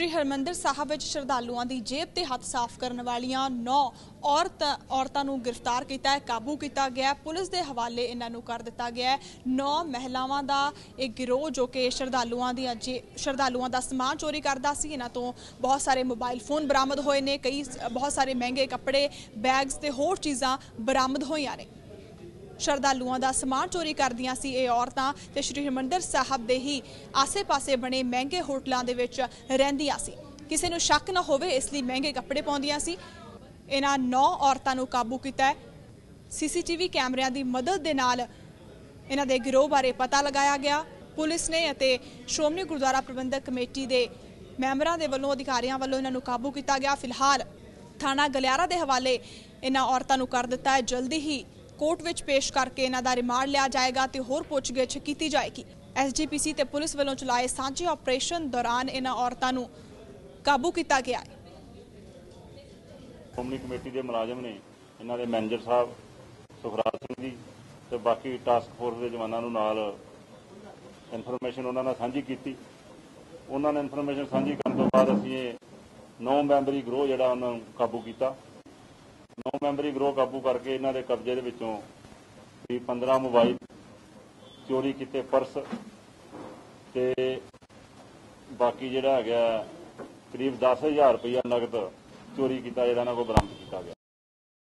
ਸ਼੍ਰੀ ਹਰਮੰਦਰ ਸਾਹਿਬ ਵਿੱਚ ਸ਼ਰਧਾਲੂਆਂ ਦੀ ਜੇਬ ਤੇ ਹੱਥ ਸਾਫ਼ ਕਰਨ ਵਾਲੀਆਂ 9 ਔਰਤ ਔਰਤਾਂ ਨੂੰ ਗ੍ਰਿਫਤਾਰ ਕੀਤਾ ਹੈ, ਕਾਬੂ ਕੀਤਾ ਗਿਆ ਪੁਲਿਸ ਦੇ ਹਵਾਲੇ ਇਹਨਾਂ ਨੂੰ ਕਰ ਦਿੱਤਾ ਗਿਆ ਹੈ। 9 ਮਹਿਲਾਵਾਂ ਦਾ ਇਹ ਗਿਰੋਹ ਜੋ ਕਿ ਸ਼ਰਧਾਲੂਆਂ ਦੀ ਜੇ ਸ਼ਰਧਾਲੂਆਂ ਦਾ ਸਮਾਨ ਚੋਰੀ ਕਰਦਾ ਸੀ, ਇਹਨਾਂ ਤੋਂ ਬਹੁਤ ਸਾਰੇ ਮੋਬਾਈਲ ਫੋਨ ਬਰਾਮਦ ਹੋਏ ਨੇ, ਕਈ ਬਹੁਤ ਸਾਰੇ ਮਹਿੰਗੇ ਕੱਪੜੇ, ਬੈਗਸ ਤੇ ਹੋਰ ਚੀਜ਼ਾਂ ਬਰਾਮਦ ਹੋਈਆਂ ਨੇ। ਸ਼ਰਧਾਲੂਆਂ ਦਾ ਸਮਾਨ ਚੋਰੀ ਕਰਦੀਆਂ ਸੀ ਇਹ ਔਰਤਾਂ ਤੇ ਸ਼੍ਰੀ ਹਰਿਮੰਦਰ ਸਾਹਿਬ ਦੇ ਹੀ ਆਸੇ-ਪਾਸੇ ਬਣੇ ਮਹਿੰਗੇ ਹੋਟਲਾਂ ਦੇ ਵਿੱਚ ਰਹਿੰਦੀਆਂ ਸੀ। ਕਿਸੇ ਨੂੰ ਸ਼ੱਕ ਨਾ ਹੋਵੇ, ਇਸ ਲਈ ਮਹਿੰਗੇ ਕੱਪੜੇ ਪਾਉਂਦੀਆਂ ਸੀ। ਇਹਨਾਂ 9 ਔਰਤਾਂ ਨੂੰ ਕਾਬੂ ਕੀਤਾ ਹੈ। ਸੀਸੀਟੀਵੀ ਕੈਮਰਿਆਂ ਦੀ ਮਦਦ ਦੇ ਨਾਲ ਇਹਨਾਂ ਦੇ ਗਿਰੋਹ ਬਾਰੇ ਪਤਾ ਲਗਾਇਆ ਗਿਆ। ਪੁਲਿਸ ਨੇ ਅਤੇ ਸ਼੍ਰੋਮਣੀ ਗੁਰਦੁਆਰਾ ਪ੍ਰਬੰਧਕ ਕਮੇਟੀ ਦੇ ਮੈਂਬਰਾਂ ਦੇ ਵੱਲੋਂ ਅਧਿਕਾਰੀਆਂ ਵੱਲੋਂ ਇਹਨਾਂ ਨੂੰ ਕਾਬੂ ਕੀਤਾ ਗਿਆ। ਫਿਲਹਾਲ ਥਾਣਾ ਗਲਿਆਰਾ ਦੇ ਹਵਾਲੇ ਇਹਨਾਂ ਔਰਤਾਂ ਨੂੰ ਕਰ ਦਿੱਤਾ ਹੈ। ਜਲਦੀ ਹੀ ਕੋਰਟ ਵਿੱਚ ਪੇਸ਼ ਕਰਕੇ ਇਹਨਾਂ ਦਾ ਰਿਮਾਂਡ ਲਿਆ ਜਾਏਗਾ ਤੇ ਹੋਰ ਪੁੱਛਗਿੱਛ ਕੀਤੀ ਜਾਏਗੀ। ਐਸਜੀਪੀਸੀ ਤੇ ਪੁਲਿਸ ਵੱਲੋਂ ਚਲਾਏ ਸਾਂਝੇ ਆਪਰੇਸ਼ਨ ਦੌਰਾਨ ਇਹਨਾਂ ਔਰਤਾਂ ਨੂੰ ਕਾਬੂ ਕੀਤਾ ਗਿਆ ਹੈ। ਸ਼੍ਰੋਮਣੀ ਕਮੇਟੀ ਦੇ ਮੁਲਾਜ਼ਮ ਨੇ ਇਹਨਾਂ ਦੇ ਮੈਨੇਜਰ ਸਾਹਿਬ, ਸੁਖਰਾਜ ਸਿੰਘ ਜੀ ਤੇ ਬਾਕੀ ਟਾਸਕ ਫੋਰਸ ਦੇ ਜਵਾਨਾਂ ਨੂੰ ਨਾਲ ਇਨਫੋਰਮੇਸ਼ਨ ਉਹਨਾਂ ਨਾਲ ਸਾਂਝੀ ਕੀਤੀ। ਉਹਨਾਂ ਨੇ ਇਨਫੋਰਮੇਸ਼ਨ ਸਾਂਝੀ ਕਰਨ ਤੋਂ ਬਾਅਦ ਅਸੀਂ ਇਹ 9 ਮੈਂਬਰੀ ਗਰੋਹ ਜਿਹੜਾ ਉਹਨਾਂ ਨੂੰ ਕਾਬੂ ਕੀਤਾ। 9 ਮੈਂਬਰੀ ਗਰੋਹ ਕਾਬੂ ਕਰਕੇ ਇਹਨਾਂ ਦੇ ਕਬਜ਼ੇ ਦੇ ਵਿੱਚੋਂ ਵੀ 15 ਮੋਬਾਈਲ ਚੋਰੀ ਕੀਤੇ ਪਰਸ ਤੇ ਬਾਕੀ ਜਿਹੜਾ ਹੈਗਾ, ਕਰੀਬ 10000 ਰੁਪਇਆ ਨਗਦ ਚੋਰੀ ਕੀਤਾ, ਜਿਹੜਾ ਇਹਨਾਂ ਕੋਲ ਬਰਾਮਦ ਕੀਤਾ ਗਿਆ।